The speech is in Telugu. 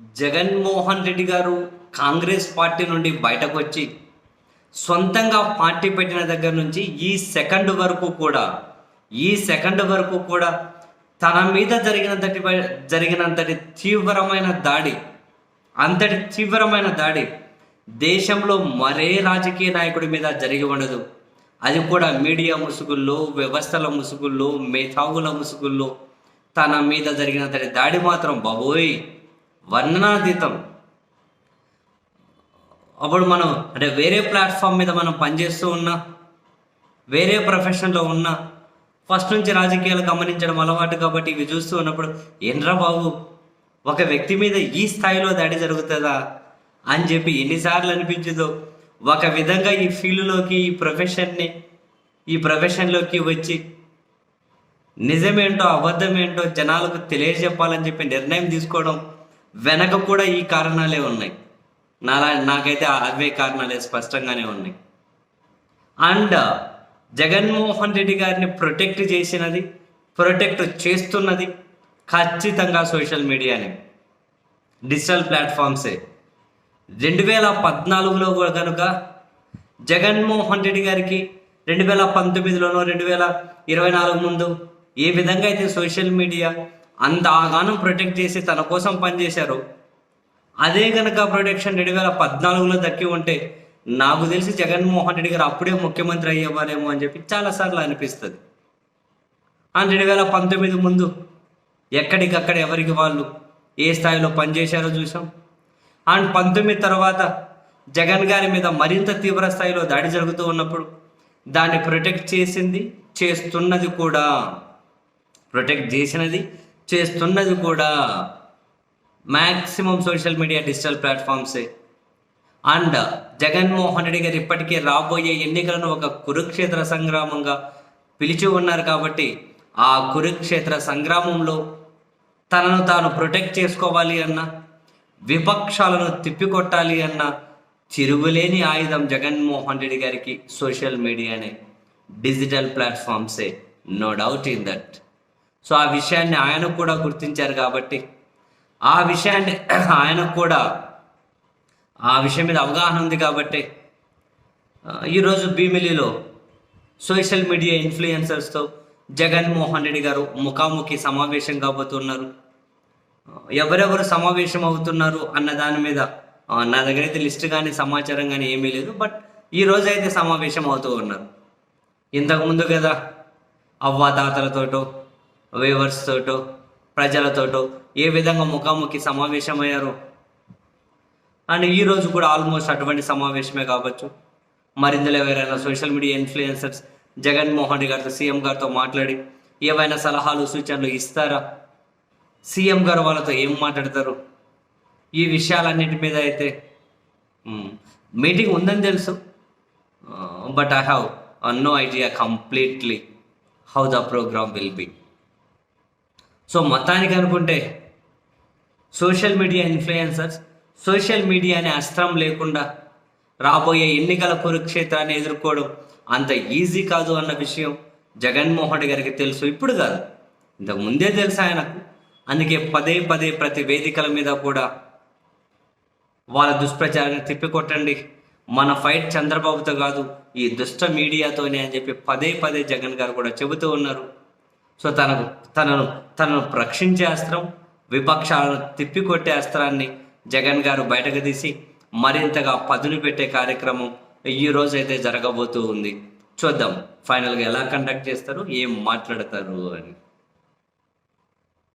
జగన్మోహన్ రెడ్డి గారు కాంగ్రెస్ పార్టీ నుండి బయటకు వచ్చి సొంతంగా పార్టీ పెట్టిన దగ్గర నుంచి ఈ సెకండ్ వరకు కూడా ఈ సెకండ్ వరకు కూడా తన మీద జరిగినంతటి జరిగినంతటి తీవ్రమైన దాడి అంతటి తీవ్రమైన దాడి దేశంలో మరే రాజకీయ నాయకుడి మీద జరిగి ఉండదు. అది కూడా మీడియా ముసుగుల్లో వ్యవస్థల ముసుగుల్లో మేధావుల ముసుగుల్లో తన మీద జరిగినంతటి దాడి మాత్రం బాబోయ్! వర్ణనాతీతం. అప్పుడు మనం అంటే వేరే ప్లాట్ఫామ్ మీద మనం పనిచేస్తూ ఉన్నా వేరే ప్రొఫెషన్లో ఉన్నా ఫస్ట్ నుంచి రాజకీయాలు గమనించడం అలవాటు కాబట్టి ఇవి చూస్తూ ఉన్నప్పుడు ఏంట్రా బాబు ఒక వ్యక్తి మీద ఈ స్థాయిలో దాడి జరుగుతుందా? అని చెప్పి ఎన్నిసార్లు అనిపించదో. ఒక విధంగా ఈ ఫీల్డ్లోకి ఈ ప్రొఫెషన్ని ఈ ప్రొఫెషన్లోకి వచ్చి నిజమేంటో అబద్ధమేంటో జనాలకు తెలియజెప్పాలని చెప్పి నిర్ణయం తీసుకోవడం వెనక కూడా ఈ కారణాలే ఉన్నాయి. నాలా నాకైతే అవే కారణాలే స్పష్టంగానే ఉన్నాయి. అండ్ జగన్మోహన్ రెడ్డి గారిని ప్రొటెక్ట్ చేసినది ప్రొటెక్ట్ చేస్తున్నది ఖచ్చితంగా సోషల్ మీడియానే. డిజిటల్ ప్లాట్ఫామ్సే. రెండు వేల పద్నాలుగులో కూడా కనుక జగన్మోహన్ రెడ్డి గారికి రెండు వేల పంతొమ్మిదిలోనో రెండు వేల ఇరవై నాలుగు ముందు ఏ విధంగా అయితే సోషల్ మీడియా అంత ఆగానం ప్రొటెక్ట్ చేసి తన కోసం పనిచేశారు. అదే కనుక ప్రొటెక్షన్ రెండు వేల పద్నాలుగులో దక్కి ఉంటే నాకు తెలిసి జగన్మోహన్ రెడ్డి గారు అప్పుడే ముఖ్యమంత్రి అయ్యేవారేమో అని చెప్పి చాలాసార్లు అనిపిస్తుంది. అండ్ రెండు వేల పంతొమ్మిది ముందు ఎక్కడికక్కడ ఎవరికి వాళ్ళు ఏ స్థాయిలో పనిచేశారో చూసాం అండ్ పంతొమ్మిది తర్వాత జగన్ గారి మీద మరింత తీవ్ర స్థాయిలో దాడి జరుగుతూ ఉన్నప్పుడు దాన్ని ప్రొటెక్ట్ చేసింది చేస్తున్నది కూడా. ప్రొటెక్ట్ చేసినది చేస్తున్నది కూడా మ్యాక్సిమం సోషల్ మీడియా డిజిటల్ ప్లాట్ఫామ్సే. అండ్ జగన్మోహన్ రెడ్డి గారు ఇప్పటికే రాబోయే ఎన్నికలను ఒక కురుక్షేత్ర సంగ్రామంగా పిలిచి ఉన్నారు కాబట్టి ఆ కురుక్షేత్ర సంగ్రామంలో తనను తాను ప్రొటెక్ట్ చేసుకోవాలి అన్న విపక్షాలను తిప్పికొట్టాలి అన్న తిరుగులేని ఆయుధం జగన్మోహన్ రెడ్డి గారికి సోషల్ మీడియానే digital ప్లాట్ఫామ్సే. No doubt in that so ఆ విషయాన్ని ఆయన కూడా గుర్తించారు కాబట్టి ఆ విషయాన్ని ఆయనకు కూడా ఆ విషయం మీద అవగాహన ఉంది కాబట్టి ఈరోజు భీమిలిలో సోషల్ మీడియా ఇన్ఫ్లుయెన్సర్స్తో జగన్మోహన్ రెడ్డి గారు ముఖాముఖి సమావేశం కాబోతున్నారు. ఎవరెవరు సమావేశం అవుతున్నారు అన్న దాని మీద నా దగ్గర అయితే లిస్ట్ కానీ సమాచారం కానీ ఏమీ లేదు బట్ ఈ రోజు అయితే సమావేశం అవుతూ ఉన్నారు. ఇంతకుముందు కదా కదా అవ్వాతాతలతోటో వేవర్స్ తోటో ప్రజలతోటో ఏ విధంగా ముఖాముఖి సమావేశమయ్యారో. అండ్ ఈ రోజు కూడా ఆల్మోస్ట్ అటువంటి సమావేశమే కావచ్చు. మరిందులో ఎవరైనా social media influencers Jaganmohan Reddy గారితో సీఎం గారితో మాట్లాడి ఏవైనా సలహాలు సూచనలు ఇస్తారా? సీఎం గారు వాళ్ళతో ఏం మాట్లాడతారు? ఈ విషయాలన్నిటి మీద అయితే మీటింగ్ ఉందని తెలుసు. But I have no idea completely how the program will be. So మొత్తానికి అనుకుంటే social media influencers social media అనే అస్త్రం లేకుండా రాబోయే ఎన్నికల కురుక్షేత్రాన్ని ఎదుర్కోవడం అంత ఈజీ కాదు అన్న విషయం జగన్మోహన్ రెడ్డి గారికి తెలుసు. ఇప్పుడు కాదు. ఇంతకు ముందే తెలుసు ఆయనకు. అందుకే పదే పదే ప్రతి వేదికల మీద కూడా వాళ్ళ దుష్ప్రచారాన్ని తిప్పికొట్టండి. మన ఫైట్ చంద్రబాబుతో కాదు ఈ దుష్ట మీడియాతోనే అని చెప్పి పదే పదే జగన్ గారు కూడా చెబుతూ ఉన్నారు. సో తనకు తనను తనను రక్షించే అస్త్రం విపక్షాలను తిప్పికొట్టే అస్త్రాన్ని జగన్ గారు బయటకు తీసి మరింతగా పదును పెట్టే కార్యక్రమం ఈ రోజు అయితే జరగబోతూ ఉంది. చూద్దాం ఫైనల్గా ఎలా కండక్ట్ చేస్తారు ఏం మాట్లాడతారు అని.